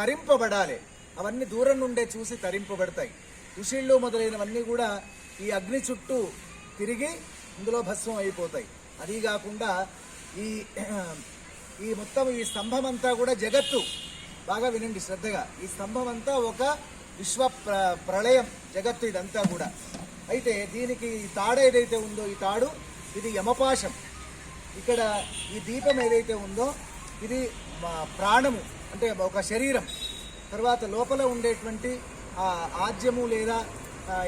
తరింపబడాలి. అవన్నీ దూరం నుండే చూసి తరింపబడతాయి. ఉషిళ్ళు మొదలైనవన్నీ కూడా ఈ అగ్ని చుట్టూ తిరిగి ఇందులో భస్మం అయిపోతాయి. అది కాకుండా ఈ ఈ మొత్తం ఈ స్తంభం అంతా కూడా జగత్తు. బాగా వినండి శ్రద్ధగా. ఈ స్తంభం అంతా ఒక విశ్వ ప్ర ప్రళయం జగత్తు ఇదంతా కూడా. అయితే దీనికి ఈ తాడు ఏదైతే ఉందో ఈ తాడు ఇది యమపాశం. ఇక్కడ ఈ దీపం ఏదైతే ఉందో ఇది మా ప్రాణము. అంటే ఒక శరీరం తర్వాత లోపల ఉండేటువంటి ఆద్యము ఆజ్యము లేదా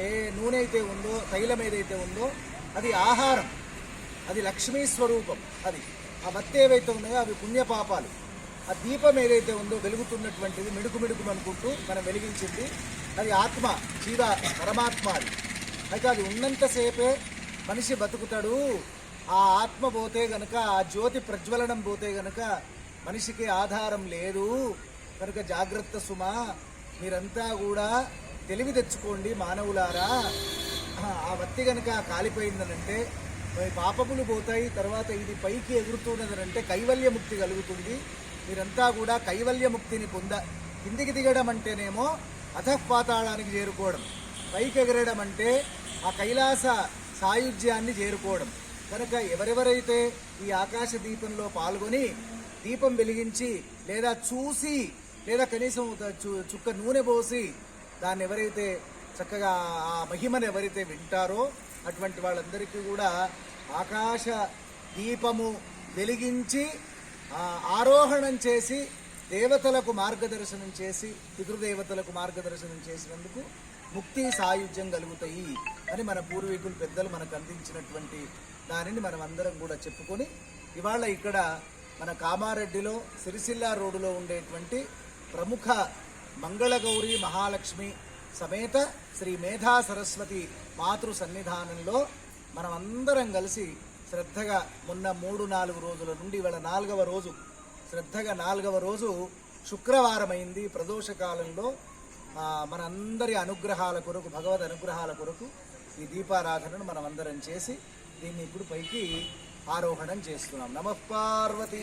ఏ నూనె అయితే ఉందో తైలం ఏదైతే ఉందో అది ఆహారం. అది లక్ష్మీ స్వరూపం అది. ఆ వత్తి ఏవైతే ఉన్నాయో అవి పుణ్యపాపాలు. ఆ దీపం ఏదైతే ఉందో వెలుగుతున్నటువంటిది మిడుకు మిడుకు అనుకుంటూ మనం వెలిగించింది అది ఆత్మ జీవ పరమాత్మ అది. అయితే అది ఉన్నంతసేపే మనిషి బతుకుతాడు. ఆ ఆత్మ పోతే గనక ఆ జ్యోతి ప్రజ్వలనం పోతే గనక మనిషికి ఆధారం లేదు. కనుక జాగ్రత్త సుమా మీరంతా కూడా తెలివి తెచ్చుకోండి మానవులారా. ఆ వత్తి కనుక కాలిపోయిందనంటే పాపములు పోతాయి తర్వాత ఇది పైకి ఎగురుతున్నదనంటే కైవల్యముక్తి కలుగుతుంది. మీరంతా కూడా కైవల్యముక్తిని పొంద కిందికి దిగడం అంటేనేమో అధఃపాతాళానికి చేరుకోవడం. పైకి ఎగరడం అంటే ఆ కైలాస సాయుధ్యాన్ని చేరుకోవడం. కనుక ఎవరెవరైతే ఈ ఆకాశ దీపంలో పాల్గొని దీపం వెలిగించి లేదా చూసి లేదా కనీసం చు- చుక్క నూనె పోసి దాన్ని ఎవరైతే చక్కగా ఆ మహిమను ఎవరైతే వింటారో అటువంటి వాళ్ళందరికీ కూడా ఆకాశ దీపము వెలిగించి ఆరోహణం చేసి దేవతలకు మార్గదర్శనం చేసి పితృదేవతలకు మార్గదర్శనం చేసినందుకు ముక్తి సాయుధ్యం కలుగుతాయి అని మన పూర్వీకులు పెద్దలు మనకు అందించినటువంటి దానిని మనం అందరం కూడా చెప్పుకొని ఇవాళ ఇక్కడ మన కామారెడ్డిలో సిరిసిల్ల రోడ్డులో ఉండేటువంటి ప్రముఖ మంగళగౌరి మహాలక్ష్మి సమేత శ్రీ మేధా సరస్వతి మాతృ సన్నిధానంలో మనం అందరం కలిసి శ్రద్ధగా మొన్న మూడు నాలుగు రోజుల నుండి ఇవాళ నాలుగవ రోజు శ్రద్ధగా నాలుగవ రోజు శుక్రవారమైంది. ప్రదోషకాలంలో ప్రదోష కాలంలో మనందరి అనుగ్రహాల కొరకు భగవద్ అనుగ్రహాల కొరకు ఈ దీపారాధనను మనమందరం చేసి దీన్ని ఇప్పుడు పైకి ఆరోహణం చేస్తున్నాం. నమ పార్వతీ